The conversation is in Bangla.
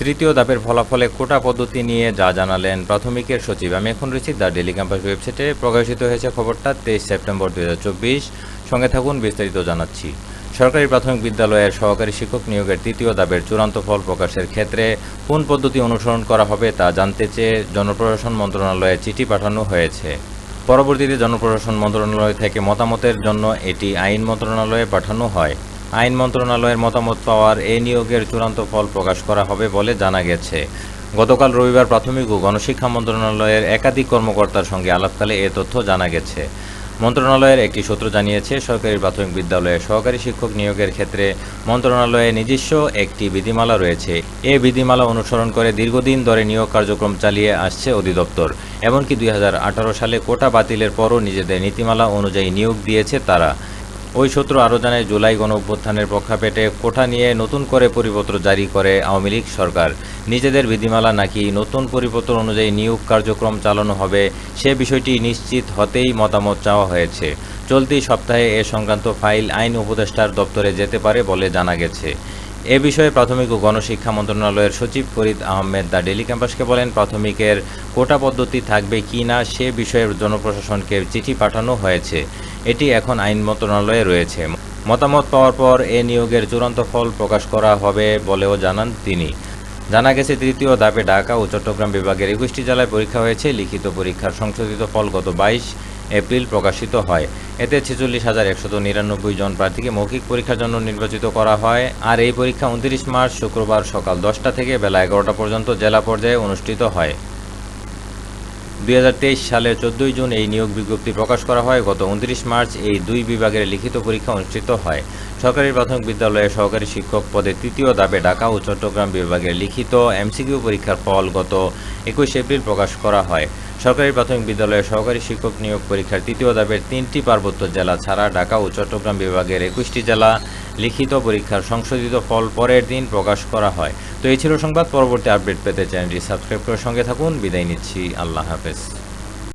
তৃতীয় ধাপের ফলাফলে কোটা পদ্ধতি নিয়ে যা জানালেন প্রাথমিকের সচিব। আমি এখন রয়েছি দ্য ডেলি ক্যাম্পাস ওয়েবসাইটে। প্রকাশিত হয়েছে খবরটা তেইশ সেপ্টেম্বর দু হাজার চব্বিশ। সঙ্গে থাকুন, বিস্তারিত জানাচ্ছি। সরকারি প্রাথমিক বিদ্যালয়ের সহকারী শিক্ষক নিয়োগের তৃতীয় দাবের চূড়ান্ত ফল প্রকাশের ক্ষেত্রে কোন পদ্ধতি অনুসরণ করা হবে তা জানতে চেয়ে জনপ্রশাসন মন্ত্রণালয়ে চিঠি পাঠানো হয়েছে। পরবর্তীতে জনপ্রশাসন মন্ত্রণালয় থেকে মতামতের জন্য এটি আইন মন্ত্রণালয়ে পাঠানো হয়। আইন মন্ত্রণালয়ের মতামত পাওয়ার এই নিয়োগের চূড়ান্ত ফল প্রকাশ করা হবে বলে জানা গেছে। গতকাল রবিবার প্রাথমিক ও গণশিক্ষা মন্ত্রণালয়ের একাধিক কর্মকর্তার সঙ্গে আলাপকালে এ তথ্য জানা গেছে। মন্ত্রণালয়ের একটি সূত্র জানিয়েছে, সরকারি প্রাথমিক বিদ্যালয়ে সহকারী শিক্ষক নিয়োগের ক্ষেত্রে মন্ত্রণালয়ে নিজস্ব একটি বিধিমালা রয়েছে। এ বিধিমালা অনুসরণ করে দীর্ঘদিন ধরে নিয়োগ কার্যক্রম চালিয়ে আসছে অধিদপ্তর। এমনকি দুই হাজার আঠারো সালে কোটা বাতিলের পরও নিজেদের নীতিমালা অনুযায়ী নিয়োগ দিয়েছে তারা। ওই সূত্র আরও জানায়, জুলাই গণ অভ্যুত্থানের প্রেক্ষাপটে কোঠা নিয়ে নতুন করে পরিপত্র জারি করে আওয়ামী লীগ সরকার। নিজেদের বিধিমালা নাকি নতুন পরিপত্র অনুযায়ী নিয়োগ কার্যক্রম চালানো হবে, সে বিষয়টি নিশ্চিত হতেই মতামত চাওয়া হয়েছে। চলতি সপ্তাহে এ সংক্রান্ত ফাইল আইন উপদেষ্টার দপ্তরে যেতে পারে বলে জানা গেছে। এ বিষয়ে প্রাথমিক ও গণশিক্ষা মন্ত্রণালয়ের সচিব ফরিদ আহমেদ দ্য ডেলি ক্যাম্পাসকে বলেন, প্রাথমিকের কোটা পদ্ধতি থাকবে কি না সে বিষয়ে জনপ্রশাসনকে চিঠি পাঠানো হয়েছে। এটি এখন আইন মন্ত্রণালয়ে রয়েছে। মতামত পাওয়ার পর এ নিয়োগের চূড়ান্ত ফল প্রকাশ করা হবে বলেও জানান তিনি। জানা গেছে, তৃতীয় ধাপে ঢাকা ও চট্টগ্রাম বিভাগের একুশটি জেলায় পরীক্ষা হয়েছে। লিখিত পরীক্ষার সংশোধিত ফল গত বাইশ এপ্রিল প্রকাশিত হয়। এতে ছেচল্লিশ হাজার একশত নিরানব্বই জন প্রার্থীকে মৌখিক পরীক্ষার জন্য নির্বাচিত করা হয়। আর এই পরীক্ষা উনত্রিশ মার্চ শুক্রবার সকাল দশটা থেকে বেলা এগারোটা পর্যন্ত জেলা পর্যায়ে অনুষ্ঠিত হয়। দুই সালের চোদ্দই জুন এই নিয়োগ বিজ্ঞপ্তি প্রকাশ করা হয়। গত উনত্রিশ মার্চ এই দুই বিভাগের লিখিত পরীক্ষা অনুষ্ঠিত হয়। সরকারি প্রাথমিক বিদ্যালয়ে সহকারী শিক্ষক পদে তৃতীয় দাবে ঢাকা ও চট্টগ্রাম বিভাগের লিখিত এমসিকিউ পরীক্ষার ফল গত একুশ এপ্রিল প্রকাশ করা হয়। সরকারি প্রাথমিক বিদ্যালয়ে সহকারী শিক্ষক নিয়োগ পরীক্ষার তৃতীয় দাবের তিনটি পার্বত্য জেলা ছাড়া ঢাকা ও চট্টগ্রাম বিভাগের একুশটি জেলা লিখিত পরীক্ষার সংশোধিত ফল পরের দিন প্রকাশ করা হয়। তো এই ছিল সংবাদ, পরবর্তী আপডেট পেতে চ্যানেলটি সাবস্ক্রাইব করে সঙ্গে থাকুন। বিদায় নিচ্ছি। আল্লাহ হাফেজ।